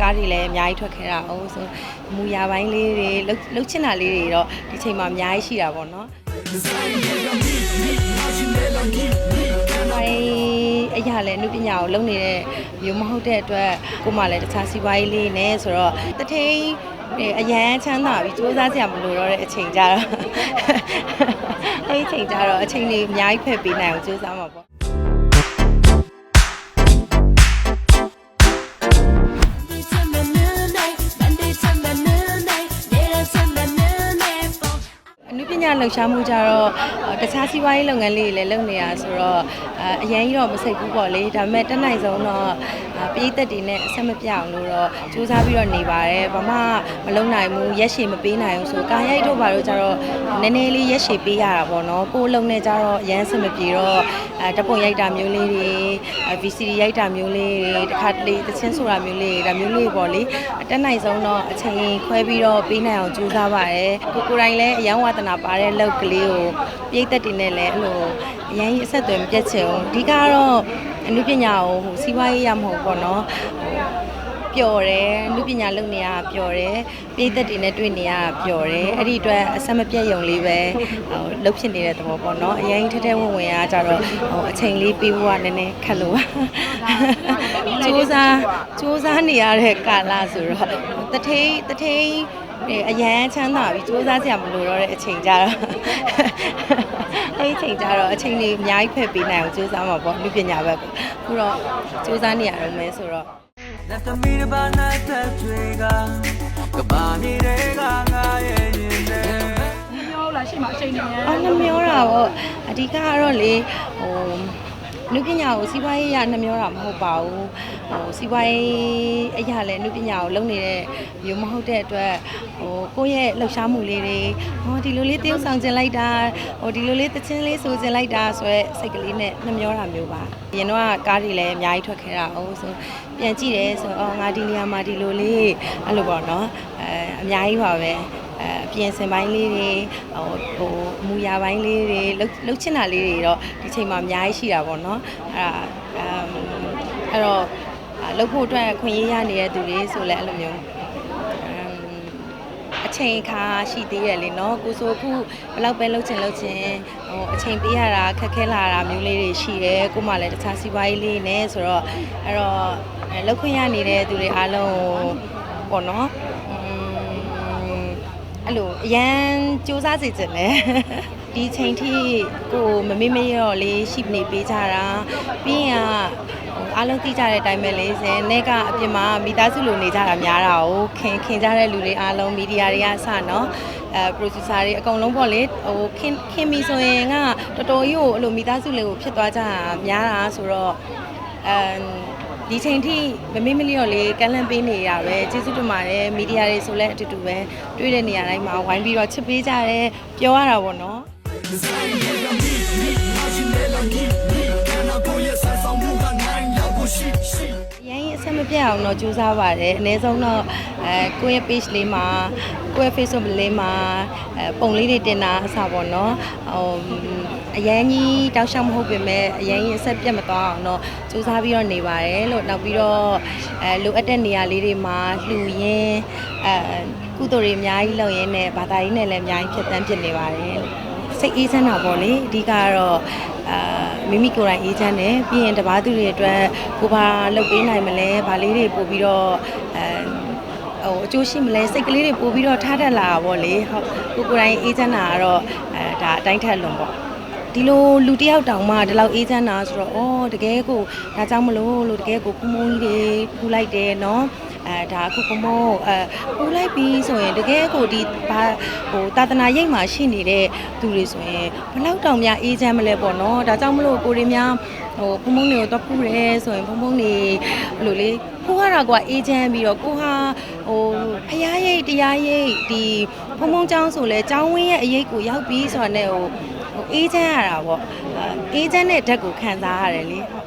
ကားတွေလည်းအများကြီးထွက်ခဲ့တာဟုတ်ဆိုမူရပိုင်းလေးတွေလှုပ်လှုပ်ချင်တာလေးတွေတော့ဒီချိန်မှာအများကြီးရှိတာပေါ့နော်ဘာအရာလဲနုပညာကိုလုပ်နေတဲ့မျိုးမဟုတ်တဲ့အတွက်ကိုမှလည်းတခြားစီးပွားရေးလေးနဲ့ဆိုတော့တထိန်အရန်ချမ်းသာပြီးစူးစမ်းစရာမလိုတော့တဲ့အချိန်ကြတော့အဲ့ဒီအချိန်ကြတော့အချိန်လေးအများကြီးဖက်ပေးနိုင်အောင်စူးစမ်းမှာပေါ့ ပညာလှူရှားမှုကြတော့အော်တခြားစီးပွားရေးလုပ်ငန်းလေးတွေလည်းလုပ်နေတာဆိုတော့အအရင်ကြီးတော့မစိတ်ဘူးပေါ့လေဒါပေမဲ့တက်နိုင်ဆုံးတော့အာပရိသတ်တွေနဲ့အဆက်မပြအောင်လို့တော့စူးစမ်းပြီးတော့နေပါတယ်ဘာမှမလုပ်နိုင်ဘူးရက်ရှည်မပေးနိုင်ဘူးဆိုကာရိုက်တို့ဘာလို့ကြတော့နည်းနည်းလေးရက်ရှည်ပေးရတာပေါ့နော်ကိုယ်လုံးနဲ့ကြတော့အရန်အဆင်မပြေတော့အဲတပုံရိုက်တာမျိုးလေးတွေအဲ VCD ရိုက်တာမျိုးလေးတွေတခါတလေသချင်းဆိုတာမျိုးလေးတွေဒါမျိုးလေးပေါ့လေအတက်နိုင်ဆုံးတော့အချိန်ခွဲပြီးတော့ပေးနိုင်အောင်ကြိုးစားပါတယ်ကိုကိုယ်တိုင်လည်းအယံဝါသနာပါတဲ့လောက်ကလေးကိုပြိသက်တင်နဲ့လည်းအဲ့လိုအရင်ကြီးအဆက်အသွယ်မပြတ်ချင်ဘူးအဓိကတော့အနုပညာကိုဟိုစီးပွားရေးရမဟုတ်ပေါ့နော်ဟိုပျော်တယ်လူပညာလုပ်နေရတာပျော်တယ်ပြည်သက်တွေနဲ့တွေ့နေရတာပျော်တယ်အဲ့ဒီအတွက်အဆက်မပြတ်ယုံလေးပဲဟိုလှုပ်ဖြစ်နေတဲ့သဘောပေါ့နော်အရင်ထက်ထက်ဝင်ဝင်အားကြတော့ဟိုအချိန်လေးပေးဖို့ကနည်းနည်းခက်လို့ပါစူးစမ်းစူးစမ်းနေရတဲ့ကာလဆိုတော့တထိန်တထိန် အရန်ချမ်းသာပြီးစူးစမ်းစရာမလိုတော့တဲ့အချိန်ကြတော့အဲ့ဒီအချိန်ကြတော့အချိန်လေးအများကြီးဖက်ပေးနိုင်အောင်စူးစမ်းမှာပေါ့လူပညာဘက်ခုတော့စူးစမ်းနေရတော့မယ်ဆိုတော့လက်သမီးတစ်ပါးနဲ့သက်တွေကကဘာနေတဲ့ကငါရဲ့ရင်ထဲပြောလားရှိမှအချိန်နေရအော်နှမျောတာပေါ့အဓိကကတော့လေဟို နုပညာကိုစီးပွားရေးရနှမျောတာမဟုတ်ပါဘူးဟိုစီးပွားရေးအရာလဲနုပညာကိုလုပ်နေတဲ့မျိုးမဟုတ်တဲ့အတွက်ဟိုကိုယ့်ရဲ့လှုပ်ရှားမှုလေးတွေဟောဒီလိုလေးတယောက်ဆောင်ကျင်လိုက်တာဟိုဒီလိုလေးတချင်းလေးဆိုကျင်လိုက်တာဆိုရဲစိတ်ကလေးနဲ့နှမျောတာမျိုးပါအရင်တော့ကားတွေလည်းအများကြီးထွက်ခဲ့တာဟုတ်ဆိုပြန်ကြည့်တယ်ဆိုတော့အော်ငါဒီနေရာမှာဒီလိုလေးအဲ့လိုပေါ့နော်အဲအများကြီးပါပဲ အဲအပြင်စင်ပိုင်းလေးတွေဟိုဟိုမူရပိုင်းလေးတွေလှုပ်လှုပ်ချင်တာလေးတွေတော့ဒီချိန်မှာအများကြီးရှိတာပေါ့နော်အဲ့ဒါအမ်အဲ့တော့အာလှုပ်ဖို့အတွက်ခွင့်ရရနေတဲ့သူတွေဆိုလဲအဲ့လိုမျိုးအမ်အချိန်အခါရှိသေးတယ်လေနော်ကိုဆိုအခုဘယ်လောက်ပဲလှုပ်ချင်လှုပ်ချင်ဟိုအချိန်ပေးရတာခက်ခဲလာတာမျိုးလေးတွေရှိတယ်ကိုမှလည်းတခြားစီးပွားရေးလေးနဲ့ဆိုတော့အဲ့တော့အဲလှုပ်ခွင့်ရနေတဲ့သူတွေအားလုံးကိုပေါ့နော်อืม အဲ့လိုအရန်စူးစမ်းစေချင်တယ်ဒီချိန်ထိကိုမမေ့မရတော့လေးရှိနေပေးကြတာပြီးရင်ကဟိုအားလုံးသိကြတဲ့အတိုင်းပဲလေဆယ်နဲ့ကအပြင်မှာမိသားစုလိုနေကြတာများတာကိုခင်ခင်ကြတဲ့လူတွေအားလုံးမီဒီယာတွေကစနော်အဲ producer တွေအကုန်လုံးပေါ့လေဟိုခင်ခင်ပြီဆိုရင်ကတော်တော်ကြီးကိုအဲ့လိုမိသားစုလေးကိုဖြစ်သွားကြတာများတာဆိုတော့အမ် ဒီချိန်ထိမမေ့မလျော့လေးကမ်းလှမ်းပေးနေရပဲကျေးဇူးတင်ပါတယ်မီဒီယာတွေဆိုလည်းအတူတူပဲတွေ့တဲ့နေရာတိုင်းမှာဝိုင်းပြီးတော့ချစ်ပေးကြတယ်ပြောရတာပေါ့နော် ပြတ်အောင်တော့ကြိုးစားပါတယ်အနည်းဆုံးတော့အဲကိုယ့်ရဲ့ page လေးမှာကိုယ့်ရဲ့ Facebook လေးမှာအဲပုံလေးတွေတင်တာအစားပေါ့နော်ဟိုအရန်ကြီးတောက်လျှောက်မဟုတ်ပေမဲ့အရန်ကြီးအဆက်ပြတ်မသွားအောင်တော့ကြိုးစားပြီးတော့နေပါတယ်လို့နောက်ပြီးတော့အဲလိုအပ်တဲ့နေရာလေးတွေမှာလှူရင်းအဲကုသိုလ်တွေအများကြီးလုပ်ရင်းနဲ့ဘာသာရေးနဲ့လည်းအများကြီးဖြစ်တန်းဖြစ်နေပါတယ်လို့ စိတ်အေးချမ်းတာပေါ့လေအဓိကကတော့အာမိမိကိုယ်တိုင်အေးချမ်းတယ်ပြီးရင်တပားသူတွေအတွက်ကိုဘာလုပ်ပေးနိုင်မလဲဘာလေးတွေပို့ပြီးတော့အဲဟိုအကျိုးရှိမလဲစိတ်ကလေးတွေပို့ပြီးတော့ထားတတ်လာတာပေါ့လေဟုတ်ကိုယ်ကိုယ်တိုင်အေးချမ်းတာကတော့အဲဒါအတိုင်းထက်လွန်ပေါ့ ဒီလိုလူတစ်ယောက်တောင်မှဒီလောက်အေးချမ်းတာဆိုတော့အော်တကယ်ကိုဒါကြောင့်မလို့လို့တကယ်ကိုဖုံဖုံကြီးတွေထူလိုက်တယ်နော်အဲဒါအခုကမောအဲပူလိုက်ပြီးဆိုရင်တကယ်ကိုဒီဘာဟိုတာသနာရိပ်မှာရှိနေတဲ့သူတွေဆိုရင်ဘလောက်တောင်များအေးချမ်းမလဲပေါ့နော်ဒါကြောင့်မလို့ကိုရီများဟိုဖုံဖုံတွေကိုတော့ပူတယ်ဆိုရင်ဖုံဖုံတွေဘယ်လိုလဲဖူရတာကွာအေးချမ်းပြီးတော့ကိုဟာဟိုဖျားရိပ်တရားရိပ်ဒီဖုံဖုံเจ้าဆိုလဲเจ้าဝင်းရဲ့အရေးကိုရောက်ပြီးဆိုတာနဲ့ဟိုဟို အေးချမ်းရတာပေါ့အဲအေးချမ်းတဲ့ဓာတ်ကိုခံစားရတယ်လေဟုတ်